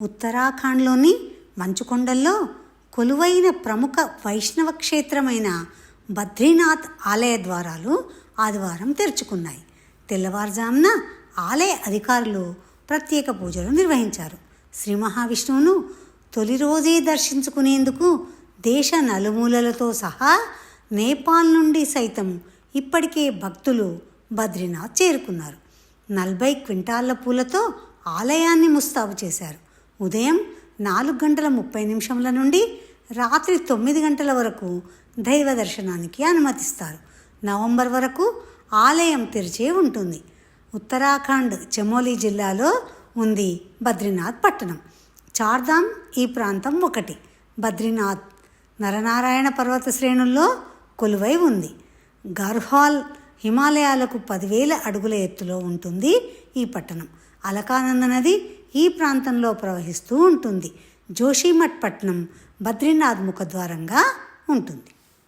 ఉత్తరాఖండ్లోని మంచుకొండల్లో కొలువైన ప్రముఖ వైష్ణవ క్షేత్రమైన బద్రీనాథ్ ఆలయ ద్వారాలు ఆదివారం తెరుచుకున్నాయి. తెల్లవారుజామున ఆలయ అధికారులు ప్రత్యేక పూజలు నిర్వహించారు. శ్రీ మహావిష్ణువును తొలి రోజే దర్శించుకునేందుకు దేశ నలుమూలలతో సహా నేపాల్ నుండి సైతం ఇప్పటికే భక్తులు బద్రీనాథ్ చేరుకున్నారు. నలభై క్వింటాళ్ళ పూలతో ఆలయాన్ని ముస్తాబు చేశారు. ఉదయం నాలుగు గంటల ముప్పై నిమిషంల నుండి రాత్రి తొమ్మిది గంటల వరకు దైవ దర్శనానికి అనుమతిస్తారు. నవంబర్ వరకు ఆలయం తెరిచే ఉంటుంది. ఉత్తరాఖండ్ చమోలి జిల్లాలో ఉంది బద్రీనాథ్ పట్టణం. చార్ధామ్ ఈ ప్రాంతం ఒకటి. బద్రీనాథ్ నరనారాయణ పర్వత శ్రేణుల్లో కొలువై ఉంది. గర్హాల్ హిమాలయాలకు పదివేల అడుగుల ఎత్తులో ఉంటుంది ఈ పట్టణం. అలకానంద నది ఈ ప్రాంతంలో ప్రవహిస్తూ ఉంటుంది. జోషిమఠ్ పట్టణం బద్రీనాథ్ ముఖద్వారంగా ఉంటుంది.